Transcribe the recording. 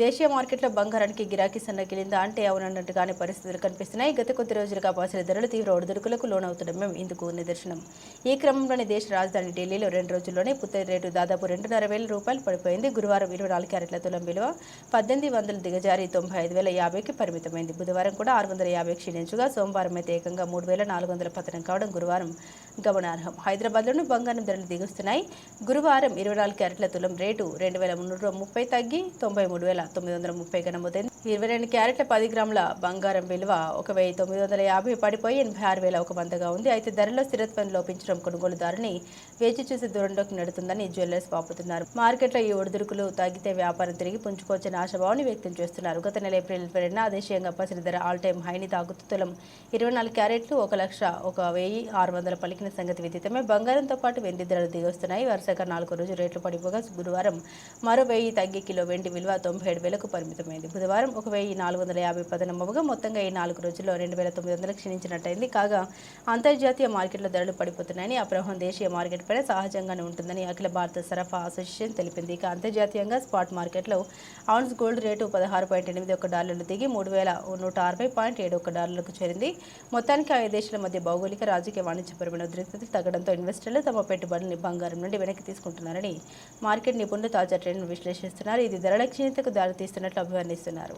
దేశీయ మార్కెట్లో బంగారానికి గిరాకీ సన్నగిలిందా అంటే అవునన్నట్టుగానే పరిస్థితులు కనిపిస్తున్నాయి. గత కొద్ది రోజులుగా పసిరి ధరలు తీవ్ర ఒడిదుడుకులకు లోనవుతుండడం ఇందుకు నిదర్శనం. ఈ క్రమంలోనే దేశ రాజధాని ఢిల్లీలో రెండు రోజుల్లోనే పుత్తడి రేటు దాదాపు రెండున్నర వేల రూపాయలు పడిపోయింది. గురువారం ఇరవై నాలుగు క్యారెట్ల తులం విలువ పద్దెనిమిది వందలు దిగజారి తొంభై ఐదు వేల యాభైకి పరిమితమైంది. బుధవారం కూడా ఆరు వందల యాభై క్షీణించగా సోమవారం అయితే ఏకంగా మూడు వేల నాలుగు వందల పతనం కావడం గురువారం గమనార్హం. హైదరాబాద్లోనూ బంగారం ధరలు దిగుస్తున్నాయి. గురువారం ఇరవై నాలుగు క్యారెట్ల తులం రేటు రెండు వేల మున్నూట ముప్పై తగ్గి తొంభై మూడు వేల తొమ్మిది వందల ముప్పైగా నమోదైంది ఇరవై రెండు క్యారెట్ల పది గ్రాముల బంగారం విలువ ఒక వెయ్యి తొమ్మిది వందల యాభై పడిపోయి ఎనభై ఆరు వేల ఒక వందగా ఉంది. అయితే ధరలో స్థిరత్వం లోపించడం కొనుగోలుదారుని వేచి చూసి దూరంలోకి నెడుతుందని జ్యువెలర్స్ పాపుతున్నారు మార్కెట్లో ఈ ఒడిదుడుకులు తగ్గితే వ్యాపారం తిరిగి పుంజుకోవచ్చని ఆశాభావాన్ని వ్యక్తం చేస్తున్నారు. గత నెల ఏప్రిల్ ఇరవై రెండున దేశీయంగా పసిరి ధర ఆల్ టైమ్ హైని తాగుతూ తులం ఇరవై నాలుగు క్యారెట్లు ఒక లక్ష ఒక వెయ్యి ఆరు వందల పలికిన సంగతి విదితమే బంగారంతో పాటు వెండి ధరలు దిగొస్తున్నాయి. వరుసగా నాలుగు రోజు రేట్లు పడిపోగా గురువారం మరో వెయ్యి తగ్గి కిలో వెండి విలువ తొంభై ఏడు వేలకు పరిమితమైంది. బుధవారం ఒక వెయ్యి నాలుగు వందల యాభై పదనమ్మగా మొత్తంగా ఈ నాలుగు రోజుల్లో రెండు వేల తొమ్మిది వందలకు క్షీణించినట్టయింది. కాగా అంతర్జాతీయ మార్కెట్లో ధరలు పడిపోతున్నాయని ఆ ప్రభావం దేశీయ మార్కెట్ పైన సహజంగానే ఉంటుందని అఖిల భారత సరఫా అసోసియేషన్ తెలిపింది. ఇక అంతర్జాతీయంగా స్పాట్ మార్కెట్లో ఔన్స్ గోల్డ్ రేటు పదహారు పాయింట్ ఎనిమిది ఒక డాలర్లు దిగి మూడు వేల నూట అరవై పాయింట్ ఏడు ఒక డాలర్లకు చేరింది. మొత్తానికి ఆయా దేశాల మధ్య భౌగోళిక రాజకీయ వాణిజ్యపరమైన ఉద్రిక్తతలు తగ్గడంతో ఇన్వెస్టర్లు తమ పెట్టుబడుల్ని బంగారం నుండి వెనక్కి తీసుకుంటున్నారని మార్కెట్ నిపుణులు తాజా ట్రెండ్ను విశ్లేషిస్తున్నారు. ఇది ధరల క్షీణతకు దారితీస్తున్నట్లు అభివర్ణిస్తున్నారు.